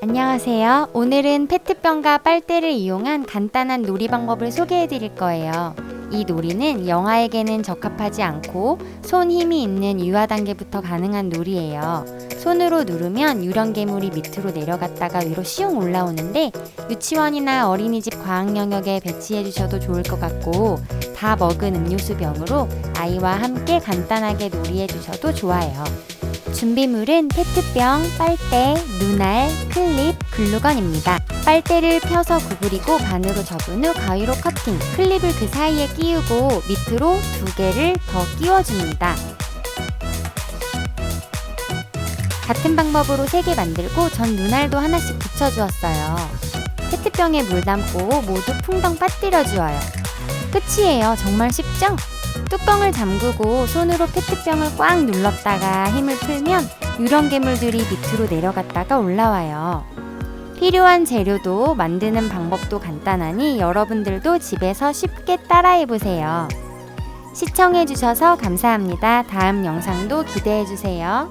안녕하세요. 오늘은 페트병과 빨대를 이용한 간단한 놀이 방법을 소개해 드릴 거예요. 이 놀이는 영아에게는 적합하지 않고 손 힘이 있는 유아 단계부터 가능한 놀이예요. 손으로 누르면 유령 괴물이 밑으로 내려갔다가 위로 시용 올라오는데 유치원이나 어린이집 과학 영역에 배치해 주셔도 좋을 것 같고 다 먹은 음료수 병으로 아이와 함께 간단하게 놀이해 주셔도 좋아요. 준비물은 페트병, 빨대, 눈알, 클립, 글루건입니다. 빨대를 펴서 구부리고 반으로 접은 후 가위로 커팅, 클립을 그 사이에 끼우고 밑으로 두 개를 더 끼워줍니다. 같은 방법으로 세개 만들고 전 눈알도 하나씩 붙여주었어요. 페트병에 물 담고 모두 풍덩 빠뜨려 주어요. 끝이에요. 정말 쉽죠? 뚜껑을 잠그고 손으로 페트병을 꽉 눌렀다가 힘을 풀면 유령 괴물들이 밑으로 내려갔다가 올라와요. 필요한 재료도 만드는 방법도 간단하니 여러분들도 집에서 쉽게 따라해 보세요. 시청해 주셔서 감사합니다. 다음 영상도 기대해 주세요.